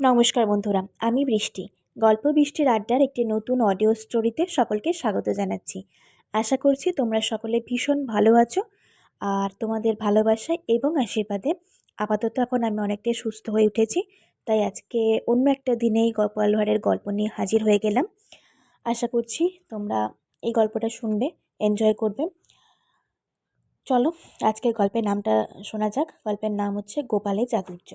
নমস্কার বন্ধুরা, আমি বৃষ্টি। গল্প বৃষ্টির আড্ডার একটি নতুন অডিও স্টোরিতে সকলকে স্বাগত জানাচ্ছি। আশা করছি তোমরা সকলে ভীষণ ভালো আছো আর তোমাদের ভালোবাসায় এবং আশীর্বাদে আপাতত এখন আমি অনেকটাই সুস্থ হয়ে উঠেছি, তাই আজকে অন্য একটা দিনেই গোপালভাড়ের গল্প নিয়ে হাজির হয়ে গেলাম। আশা করছি তোমরা এই গল্পটা শুনবে এনজয় করবে। চলো, আজকের গল্পের নামটা শোনা যাক। গল্পের নাম হচ্ছে গোপালে জাগরিত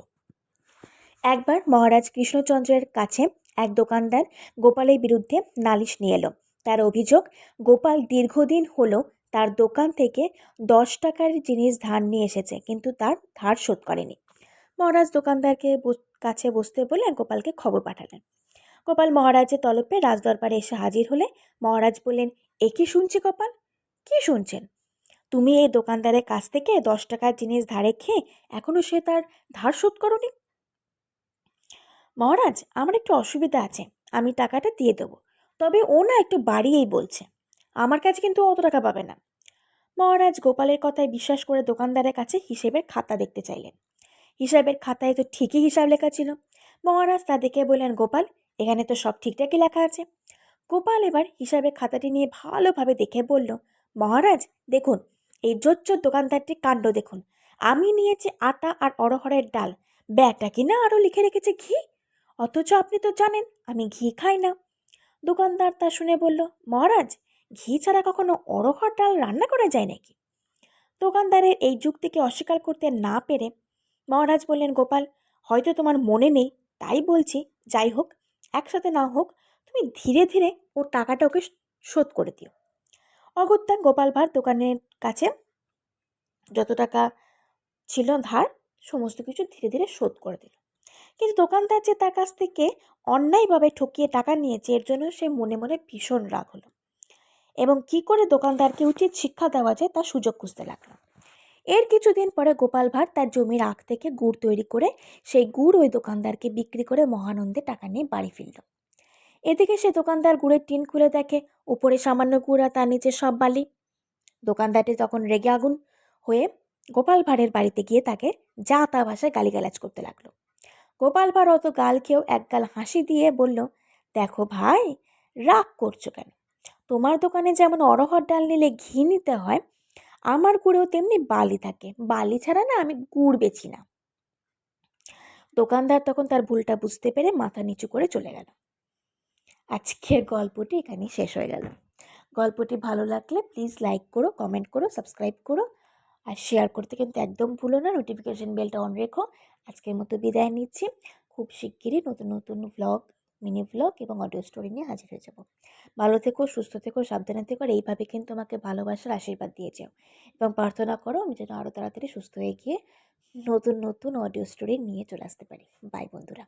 একবার মহারাজ কৃষ্ণচন্দ্রের কাছে এক দোকানদার গোপালের বিরুদ্ধে নালিশ নিয়ে এলো। তার অভিযোগ, গোপাল দীর্ঘদিন হলো তার দোকান থেকে দশ টাকার জিনিস ধার নিয়ে এসেছে, কিন্তু তার ধার শোধ করেনি। মহারাজ দোকানদারকে কাছে বসতে বলে গোপালকে খবর পাঠালেন। গোপাল মহারাজের তলপে রাজদরবারে এসে হাজির হলে মহারাজ বললেন, এ কি শুনছি গোপাল? কি শুনছেন? তুমি এই দোকানদারের কাছ থেকে দশ টাকার জিনিস ধারে খেয়ে এখনও সে তার ধার শোধ করনি? মহারাজ, আমার একটু অসুবিধা আছে। আমি টাকাটা দিয়ে দেবো। তবে ও না একটু বাড়িয়েই বলছে। আমার কাছে কিন্তু অত টাকা পাবে না। মহারাজ গোপালের কথায় বিশ্বাস করে দোকানদারের কাছে হিসেবের খাতা দেখতে চাইলেন। হিসাবের খাতায় তো ঠিকই হিসাব লেখা ছিল। মহারাজ তা দেখে বললেন, গোপাল, এখানে তো সব ঠিকঠাকই লেখা আছে। গোপাল এবার হিসাবের খাতাটি নিয়ে ভালোভাবে দেখে বলল, মহারাজ, দেখুন, এই জোচ্চোর দোকানদারটির কাণ্ড দেখুন। আমি নিয়েছি আটা আর অরহরের ডাল। ব্যাটা কিনা আরও লিখে রেখেছে ঘি? অথচ আপনি তো জানেন, আমি ঘি খাই না। দোকানদার তা শুনে বলল, মহারাজ, ঘি ছাড়া কখনো অরহর ডাল রান্না করা যায় নাকি? দোকানদারের এই যুক্তিকে অস্বীকার করতে না পেরে মহারাজ বললেন, গোপাল, হয়তো তোমার মনে নেই, তাই বলছি। যাই হোক, একসাথে না হোক, তুমি ধীরে ধীরে ওর টাকাটা ওকে শোধ করে দিও। অগত্যা গোপাল ভাঁড় দোকানের কাছে যত টাকা ছিল ধার, সমস্ত কিছু ধীরে ধীরে শোধ করে দিল। কিন্তু দোকানদার যে তার কাছ থেকে অন্যায়ভাবে ঠকিয়ে টাকা নিয়েছে, এর জন্য সে মনে মনে ভীষণ রাগ হলো। এবং কি করে দোকানদারকে উচিত শিক্ষা দেওয়া যায় তার সুযোগ খুঁজতে লাগল। এর কিছুদিন পরে গোপাল ভাঁড় তার জমির আখ থেকে গুড় তৈরি করে সেই গুড় ওই দোকানদারকে বিক্রি করে মহানন্দে টাকা নিয়ে বাড়ি ফিরল। এদিকে সে দোকানদার গুড়ের টিন খুলে দেখে, উপরে সামান্য গুড় আর তার নিচে সব বালি। দোকানদারটি তখন রেগে আগুন হয়ে গোপাল ভাঁড়ের বাড়িতে গিয়ে তাকে যা তা ভাষায় গালিগালাজ করতে লাগল। গোপাল ভাঁড় অত গাল খেয়েও এক গাল হাসি দিয়ে বলল, দেখো ভাই, রাগ করছ কেন? তোমার দোকানে যেমন অরহর ডাল নিলে ঘি নিতে হয়, আমার গুড়েও তেমনি বালি থাকে। বালি ছাড়া না আমি গুড় বেচি না। দোকানদার তখন তার ভুলটা বুঝতে পেরে মাথা নিচু করে চলে গেল। আজকের গল্পটি এখানেই শেষ হয়ে গেল। গল্পটি ভালো লাগলে প্লিজ লাইক করো কমেন্ট করো সাবস্ক্রাইব করো। আর শেয়ার করতে কিন্তু একদম ভুলো না। নোটিফিকেশন বেলটা অন রেখো। আজকের মতো বিদায় নিচ্ছি। খুব শিগগিরই নতুন নতুন ভ্লগ মিনি ভ্লগ এবং অডিও স্টোরি নিয়ে হাজির হয়ে যাব। ভালো থেকো, সুস্থ থেকো, সাবধানে থেকো আর এইভাবে কিন্তু আমাকে ভালোবাসার আশীর্বাদ দিয়ে যাও। এবং প্রার্থনা করো আমি যেন আরও তাড়াতাড়ি সুস্থ হয়ে গিয়ে নতুন নতুন অডিও স্টোরি নিয়ে চলে আসতে পারি। বাই বন্ধুরা।